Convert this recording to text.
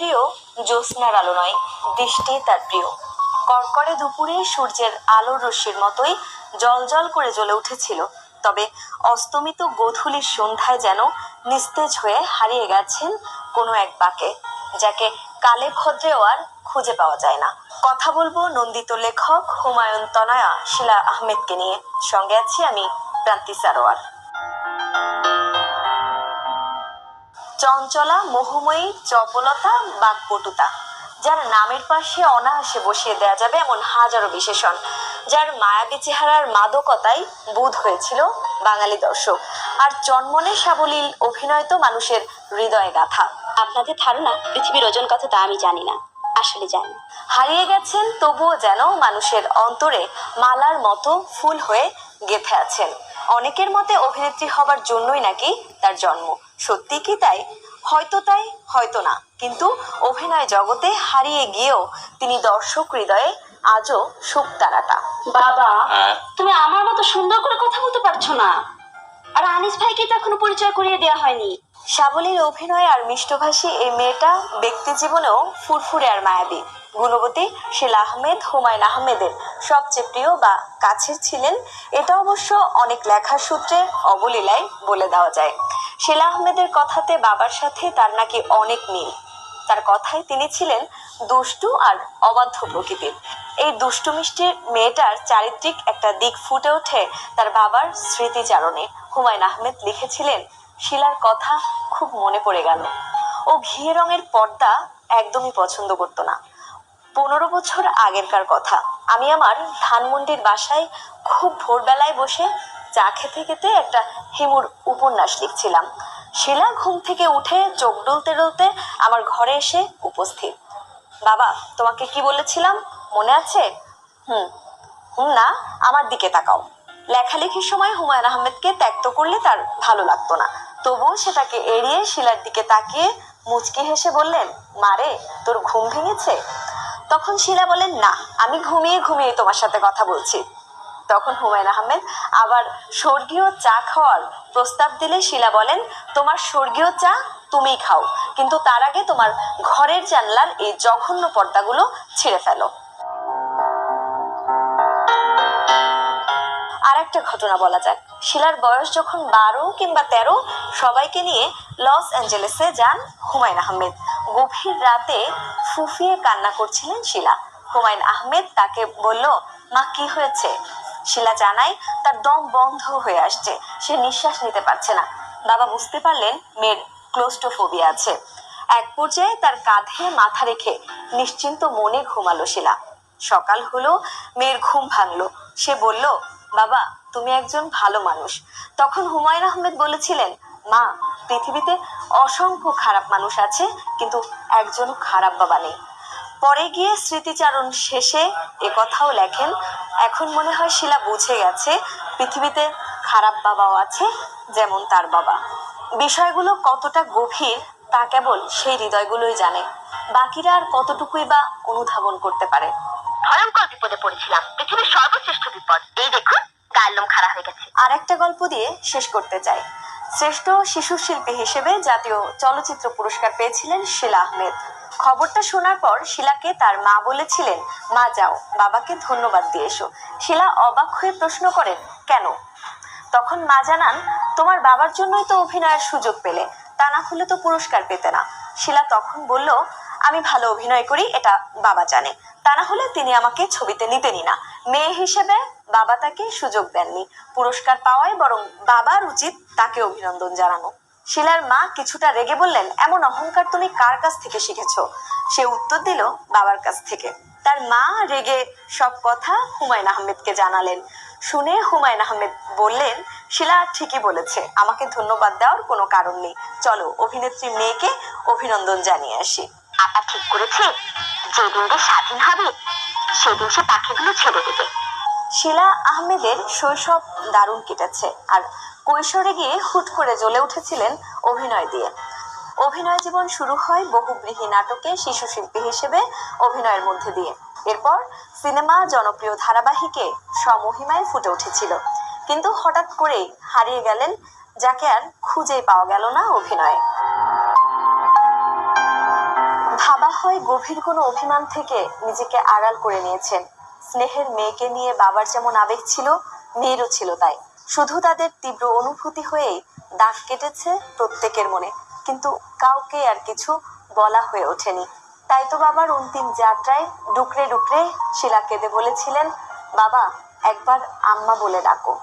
প্রিয়, জ্যোৎস্নার আলো নয় দৃষ্টি তার প্রিয়। কড়কড়ে দুপুরে সূর্যের আলোর রশ্মির মতোই জলজল করে জ্বলে উঠেছিল, তবে অস্তমিত গোধূলির সন্ধ্যায় যেন নিস্তেজ হয়ে হারিয়ে গেছেন কোনো এক বাকে, যাকে কালে খদ্রেও আর খুঁজে পাওয়া যায় না। কথা বলব নন্দিত লেখক হুমায়ুন তনয়া শিলা আহমেদকে নিয়ে। সঙ্গে আছি আমি প্রান্তি সারোয়ার। চঞ্চলা, মোহময়ী, চপলতা, বাকপটুতা, যার নামের পাশে অনায়াসে বসিয়ে দেয়া যাবে এমন হাজারো বিশেষণ, যার মায়াবী চেহারার মাদকতায় বোধ হয়েছিল বাঙালি দর্শক। আর চন্মনে সাবলীল অভিনয় তো মানুষের হৃদয় গাথা আপনাদের ধারণা, পৃথিবীর ওজন কত তা আমি জানি না, আসলে জানি। হারিয়ে গেছেন, তবুও যেন মানুষের অন্তরে মালার মতো ফুল হয়ে গেথে আছেন। অনেকের মতে অভিনেত্রী হবার জন্যই নাকি তার জন্ম। সত্যি কি তাই? হয়তো তাই হয়তো না। কিন্তু অভিনয় জগতে হারিয়ে গিয়েও তিনি দর্শক হৃদয়ে আজও সুখ তারাটা। বাবা হ্যাঁ? তুমি আমার মতো সুন্দর করে কথা বলতে পারছ না। আর আনিস ভাইকে তো এখনও পরিচয় করিয়ে দেওয়া হয়নি। সাবলীর অভিনয় আর মিষ্টভাষী এই মেয়েটা ব্যক্তি জীবনেও ফুরফুরে আর মায়াবী। গুণবতী শিলা আহমেদ, হুমায়ুন আহমেদের সবচেয়ে প্রিয় বা কাছের ছিলেন, এটা অবশ্য অনেক লেখার সূত্রে অবলীলায় বলে দেওয়া যায়। শিলা আহমেদের কথাতে বাবার সাথে তার নাকি অনেক মিল। তার কথায় তিনি ছিলেন দুষ্টু আর অবাধ্য প্রকৃতির। এই দুষ্টু মিষ্টির মেয়েটার চারিত্রিক একটা দিক ফুটে ওঠে তার বাবার স্মৃতিচারণে। হুমায়ুন আহমেদ লিখেছিলেন, শিলার কথা খুব মনে পড়ে গেল। ও ঘিয়ে রঙের পর্দা একদমই পছন্দ করতো না। পনেরো বছর আগেরকার কথা। আমি আমার ধানমন্ডির বাসায় খুব ভোরবেলায় বসে চা খেতে খেতে একটা হিমুর উপন্যাস লিখছিলাম। শিলা ঘুম থেকে উঠে চোখ ডুলতে ডুলতে আমার ঘরে এসে উপস্থিত। বাবা, তোমাকে কি বলেছিলাম? মনে আছে? হুম হুম না, আমার দিকে তাকাও। লেখালেখির সময় হুমায়ুন আহমেদকে ত্যাক্ত করলে তার ভালো লাগতো না। তবুও সেটাকে এড়িয়ে শিলার দিকে তাকিয়ে মুচকি হেসে বললেন মারে তোর ঘুম ভেঙেছে? তখন শিলা বলেন, না, আমি ঘুমিয়ে ঘুমিয়ে তোমার সাথে কথা বলছি। তখন হুমায়ুন আহমেদ আবার স্বর্গীয় চা খাওয়ার প্রস্তাব দিলে শিলা বলেন, তোমার স্বর্গীয় চা তুমিই খাও। কিন্তু তার আগে তোমার ঘরের জানলার এই জঘন্য পর্দাগুলো ছিঁড়ে ফেলো। আর একটা ঘটনা বলা যাক। শিলার বয়স যখন বারো কিংবা তেরো, সবাইকে নিয়ে লস অ্যাঞ্জেলেসে যান হুমায়ুন আহমেদ। গভীর রাতে ফুফিয়ে কান্না করছিলেন শিলা। হুমায়ুন আহমেদ তাকে বলল, মা, কি হয়েছে? শিলা জানায়, তার দম বন্ধ হয়ে আসছে। সে নিঃশ্বাস নিতে পারছে না। বাবা বুঝতে পারলেন, মেয়ের ক্লোস্টোফোবিয়া আছে। এক পর্যায়ে তার কাঁধে মাথা রেখে নিশ্চিন্ত মনে ঘুমালো শিলা। সকাল হলো, মেয়ের ঘুম ভাঙলো। সে বলল, বাবা, তুমি একজন ভালো মানুষ। তখন হুমায়ুন আহমেদ বলেছিলেন, মা, পৃথিবীতে অসংখ্য খারাপ মানুষ আছে, কিন্তু একজনও খারাপ বাবা নেই। পরে গিয়ে স্মৃতিচারণ শেষে এ কথাও লেখেন, এখন মনে হয় শিলা বুঝে গেছে পৃথিবীতে খারাপ বাবাও আছে, যেমন তার বাবা। বিষয়গুলো কতটা গভীর তা কেবল সেই হৃদয়গুলোই জানে। বাকিরা আর কতটুকুই বা অনুধাবন করতে পারে। ভয়ঙ্কর বিপদে পড়েছিলাম। পৃথিবীর সর্বশ্রেষ্ঠ বিপদ। এই দেখুন গায়ের লোম খারাপ হয়ে গেছে। আর একটা গল্প দিয়ে শেষ করতে চাই। শ্রেষ্ঠ শিশু শিল্পী হিসেবে জাতীয় চলচ্চিত্র পুরস্কার পেয়েছিলেন শিলা আহমেদ। খবরটা শোনার পর শিলাকে তার মা বলেছিলেন মা যাও বাবাকে ধন্যবাদ দিয়ে এসো। শিলা অবাক হয়ে প্রশ্ন করেন কেন? তখন মা জানান তোমার বাবার জন্যই তো অভিনয়ের সুযোগ পেলে, তা না হলে তো পুরস্কার পেতে না। শিলা তখন বলল, আমি ভালো অভিনয় করি, এটা বাবা জানে। তা না হলে তিনি আমাকে ছবিতে নিতেনই না। মেয়ে হিসেবে বাবা তাকে সুযোগ দেননি। পুরস্কার পাওয়াই বরং বাবার উচিত তাকে অভিনন্দন জানানো। শিলার মা কিছুটা রেগে বললেন, এমন অহংকার তুমি কার কাছ থেকে শিখেছ? সে উত্তর দিল, বাবার কাছ থেকে। তার মা রেগে সব কথা হুমায়ুন আহমেদকে জানালেন। শুনে হুমায়ুন আহমেদ বললেন শিলা ঠিকই বলেছে আমাকে ধন্যবাদ দেওয়ার কোনো কারণ নেই। চলো অভিনেত্রী মেয়েকে অভিনন্দন জানিয়ে আসি। আপা ঠিক করেছে যেদিন স্বাধীন হবে সেদিন সে পাখিগুলো ছেড়ে দেবে। শিলা আহমেদের শৈশব দারুণ কেটেছে আর কৈশোরে গিয়ে হুট করে জ্বলে উঠেছিলেন অভিনয় দিয়ে। অভিনয় জীবন শুরু হয় বহুব্রীহি নাটকে শিশু শিল্পী হিসেবে অভিনয়ের মধ্যে দিয়ে। এরপর সিনেমা জনপ্রিয় ধারাবাহিকে সমহিমায় ফুটে উঠেছিল। কিন্তু হঠাৎ করেই হারিয়ে গেলেন, যাকে আর খুঁজেই পাওয়া গেল না অভিনয়ে। ভাবা হয় গভীর কোনো অভিমান থেকে নিজেকে আড়াল করে নিয়েছেন। স্নেহের মেয়েকে নিয়ে বাবার যেমন আবেগ ছিল, মেয়েরও ছিল তাই। শুধু তাদের তীব্র অনুভূতি হয়েই দাগ কেটেছে প্রত্যেকের মনে, কিন্তু কাউকে আর কিছু বলা হয়ে ওঠেনি। তাই তো বাবার অন্তিম যাত্রায় ডুকরে ডুকরে শিলা কেঁদে বলেছিলেন, বাবা, একবার আম্মা বলে ডাকো।